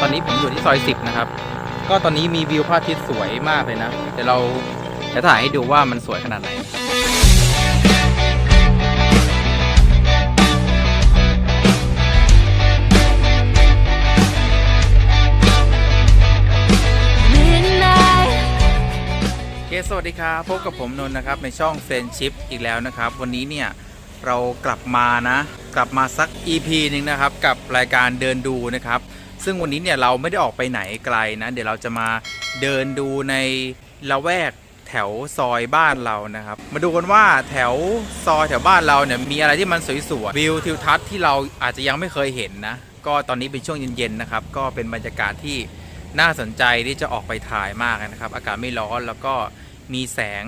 ตอนนี้ผมอยู่ที่ซอย10นะครับ ก็ตอนนี้มีวิวพระอาทิตย์สวยมากเลยนะ เดี๋ยวเราจะถ่ายให้ดูว่ามันสวยขนาดไหนครับ midnight โอเคสวัสดีครับพบกับผมนนท์นะครับในช่องเฟรนชิพอีกแล้วนะครับ วันนี้เนี่ยเรากลับมานะ กลับมาสัก EP หนึ่งนะครับ กับรายการเดินดูนะครับ ซึ่งวันนี้เนี่ยเราไม่ได้ออกไปไหนไกลนะ เดี๋ยวเราจะมาเดินดูในละแวกแถวซอยบ้านเรานะครับ มาดูกันว่าแถวซอยแถวบ้านเราเนี่ยมีอะไรที่มันสวยๆวิวทิวทัศน์ที่เราอาจจะยังไม่เคยเห็นนะ ก็ตอนนี้เป็นช่วงเย็นๆนะครับ ก็เป็นบรรยากาศที่น่าสนใจที่จะออกไปถ่ายมากนะครับ อากาศไม่ร้อนแล้วก็มีแสง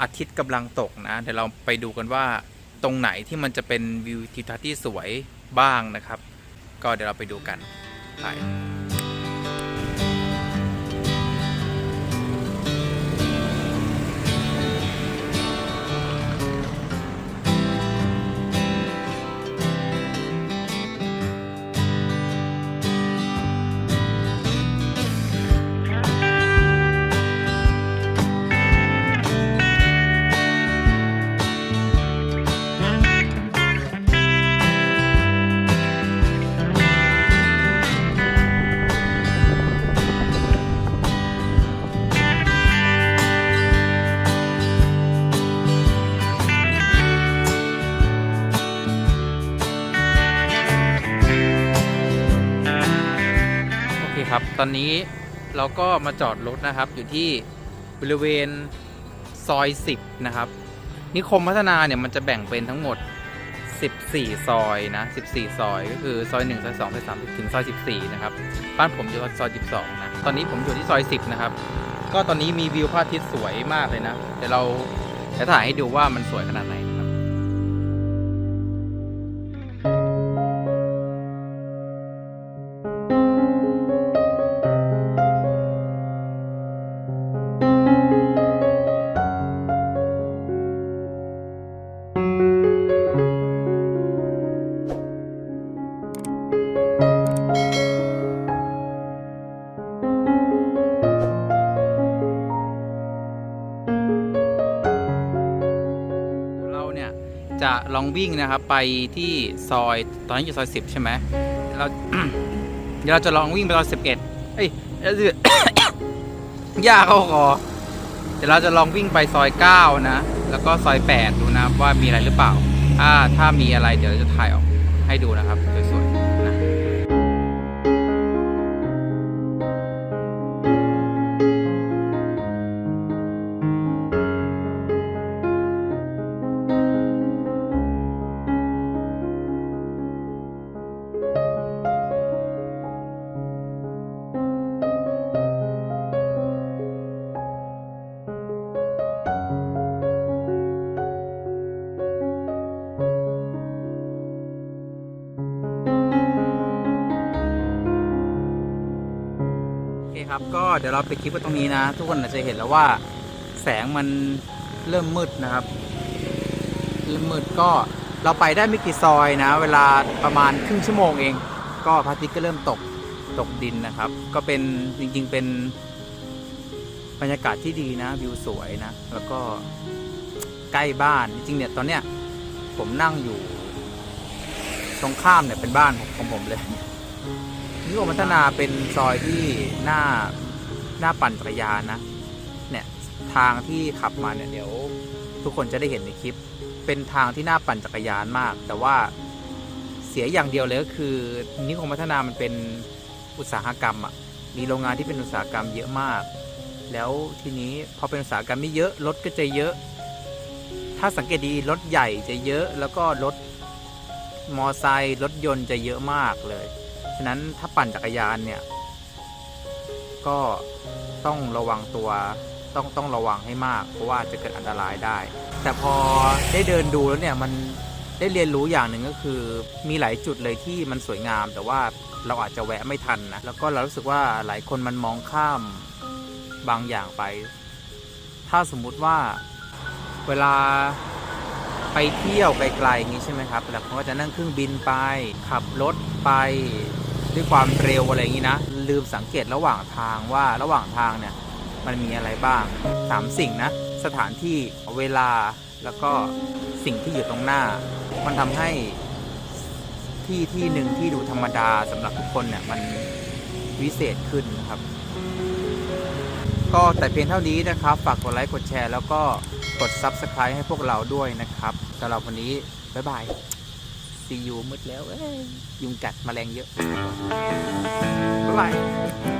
อาทิตย์กำลังตกนะ เดี๋ยวเราไปดูกันว่า ตรงไหนที่มันจะเป็นวิวทิวทัศน์ที่สวยบ้างนะครับ ก็เดี๋ยวเราไปดูกันไป โอเคครับ ตอนนี้เราก็มาจอดรถนะครับ อยู่ที่บริเวณซอย 10 นะครับ นิคมพัฒนาเนี่ยมันจะแบ่งเป็นทั้งหมด 14 ซอยนะ 14 ซอย ก็คือซอย 1 ซอย 2 ซอย 3 ถึงซอย 14 นะครับ บ้านผมอยู่ซอย 12 นะ ตอนนี้ผมอยู่ที่ซอย 10 นะครับ ก็ตอนนี้มีวิวพระอาทิตย์สวยมากเลยนะ เดี๋ยวเราจะถ่ายให้ดูว่ามันสวยขนาดไหน จะลองวิ่งนะครับไปที่ซอยตอนนี้อยู่ซอยสิบใช่ไหมเราเดี๋ยวเราจะลองวิ่งไปซอยสิบเอ็ดเดี๋ยยากเข้าคอเดี๋ยวเราจะลองวิ่งไปซอยเก้านะ แล้วก็ซอยแปดดูนะว่ามีอะไรหรือเปล่าถ้าถ้ามีอะไรเดี๋ยวเราจะถ่ายออกให้ดูนะครับสวย ครับ ก็เดี๋ยวเราไปดคลิปกันตรงนี้นะ ทุกคนอาจจะเห็นแล้วว่าแสงมันเริ่มมืดนะครับ เริ่มมืดก็เราไปได้ไม่กี่ซอยนะ เวลาประมาณครึ่งชั่วโมงเอง ก็พระอาทิตย์ก็เริ่มตกตกดินนะครับ ก็เป็นจริง ๆ เป็นบรรยากาศที่ดีนะวิวสวยนะ แล้วก็ใกล้บ้านจริงๆเนี่ยตอนเนี้ยผมนั่งอยู่ ตรงข้ามเนี่ยเป็นบ้านของผมเลย นิคมพัฒนาเป็นซอยที่หน้าหน้าปั่นจักรยานนะ เนี่ยทางที่ขับมาเนี่ยเดี๋ยว ทุกคนจะได้เห็นในคลิป เป็นทางที่น่าปั่นจักรยานมาก แต่ว่าเสียอย่างเดียวเลยก็คือ นิคมพัฒนามันเป็นอุตสาหกรรมอะมีโรงงานที่เป็นอุตสาหกรรมเยอะมาก แล้วทีนี้พอเป็นอุตสาหกรรมไม่เยอะรถก็จะเยอะ ถ้าสังเกตดีรถใหญ่จะเยอะ แล้วก็รถมอไซค์รถยนต์จะเยอะมากเลย ฉะนั้นถ้าปั่นจักรยานเนี่ย ก็ต้องระวังตัวต้องต้องระวังให้มาก เพราะว่าจะเกิดอันตรายได้ แต่พอได้เดินดูแล้วเนี่ยมันได้เรียนรู้อย่างหนึ่งก็คือ มีหลายจุดเลยที่มันสวยงาม แต่ว่าเราอาจจะแวะไม่ทันนะแล้วก็เรารู้สึกว่าหลายคนมันมองข้ามบางอย่างไป ถ้าสมมุติว่าเวลาไปเที่ยวไกลๆอย่างนี้ใช่ไหมครับ แล้วเขาก็จะนั่งเครื่องบินไป ขับรถไป ด้วยความเร็วอะไรอย่างนี้นะ ลืมสังเกตระหว่างทางว่าระหว่างทางเนี่ยมันมีอะไรบ้างสามสิ่งนะ สถานที่เวลาแล้วก็สิ่งที่อยู่ตรงหน้า มันทำให้ที่ที่หนึ่งที่ดูธรรมดาสำหรับทุกคนเนี่ยมันวิเศษขึ้นนะครับ ก็แต่เพียงเท่านี้นะครับ ฝากกดไลค์กดแชร์ แล้วก็กด Subscribe ให้พวกเราด้วยนะครับสำหรับวันนี้ บ๊ายบาย ซียูมืดแล้วยุงกัดมแมลงเยอะบ๊ายบาย